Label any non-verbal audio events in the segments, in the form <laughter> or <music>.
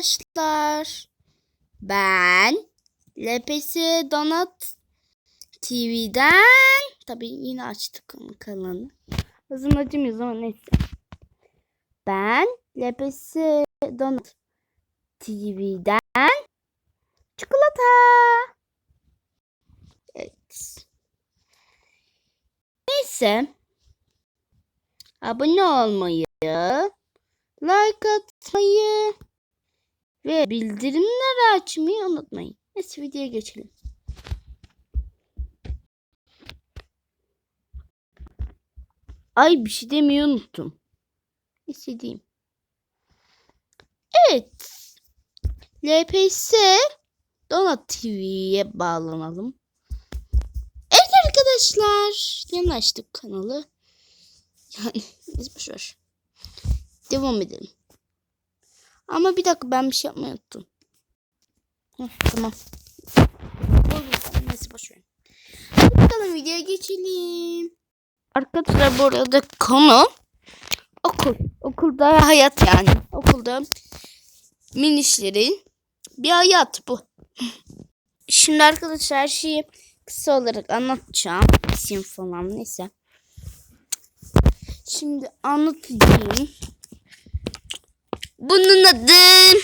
arkadaşlar. Ben LPS Donat TV'den tabii yine açtık kanalını. Hızım acımıyoruz ama neyse. Ben LPS Donat TV'den çikolata. Evet. Neyse. Abone olmayı, like atmayı ve bildirimleri açmayı unutmayın. Neyse videoya geçelim. Ay bir şey demeyi unuttum. Diyeyim. Evet. LPS Donat TV'ye bağlanalım. Evet arkadaşlar. Yeni açtık kanalı. Yani boşver. Devam edelim. Ama bir dakika ben bir şey yapmayı unuttum. Heh, tamam. Neyse boşver. Hadi bakalım videoya geçelim. Arkadaşlar bu arada konu okul. Okulda hayat yani. Okulda minişlerin bir hayat bu. Şimdi arkadaşlar her şeyi kısa olarak anlatacağım. İsim falan neyse. Şimdi anlatacağım. Bunun adı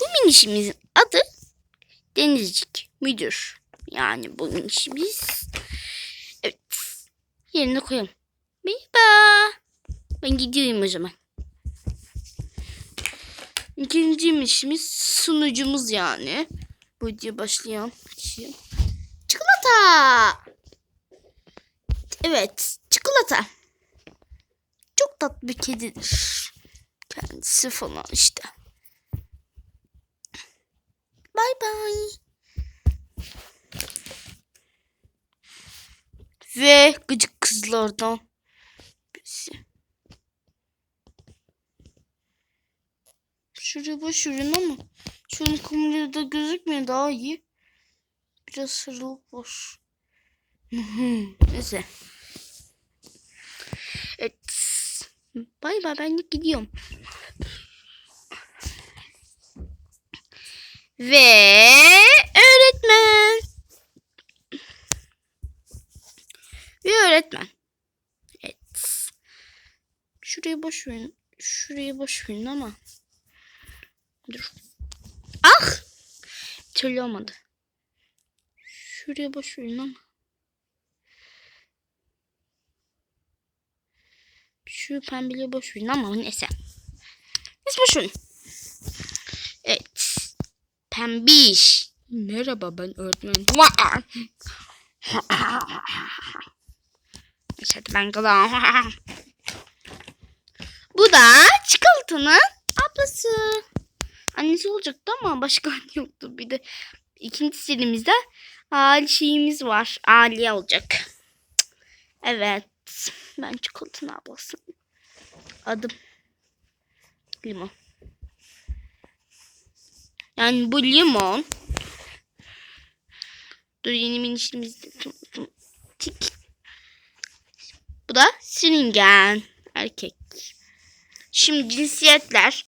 bu minişimizin adı Denizcik müdür. Yani bu minişimiz evet yerine koyalım. Merhaba. Ben gidiyorum o zaman. İkinci minişimiz sunucumuz yani. Bu video başlayan kişi. Çikolata. Evet, çikolata. Tatlı kedidir. Kendisi falan işte. Bay bay. Ve gıcık kızlardan birisi. Şuraya başvurun ama şunun kamerada gözükmüyor daha iyi. Biraz sarılıp boş. <laughs> Neyse. Evet. Bay bay ben gidiyorum. Ve öğretmen. Ve öğretmen. Evet. Şurayı boş verin. Şurayı boş verin ama. Dur. Ah! Türlü olmadı. Şuraya boş verin ama. Şu pembeliği boş verin ama neyse. Neyse boş verin. Evet. Pembiş. Merhaba ben öğretmen. <laughs> Hadi ben kalan. <laughs> Bu da çikolatanın ablası. Annesi olacaktı ama başka <laughs> anne yoktu. Bir de ikinci serimizde Ali şeyimiz var. Aliye olacak. Evet. Ben çikolatanın ablası. Adım limon. Yani bu limon. Dur yeni minişimiz tik. Bu da sürüngen. Erkek. Şimdi cinsiyetler.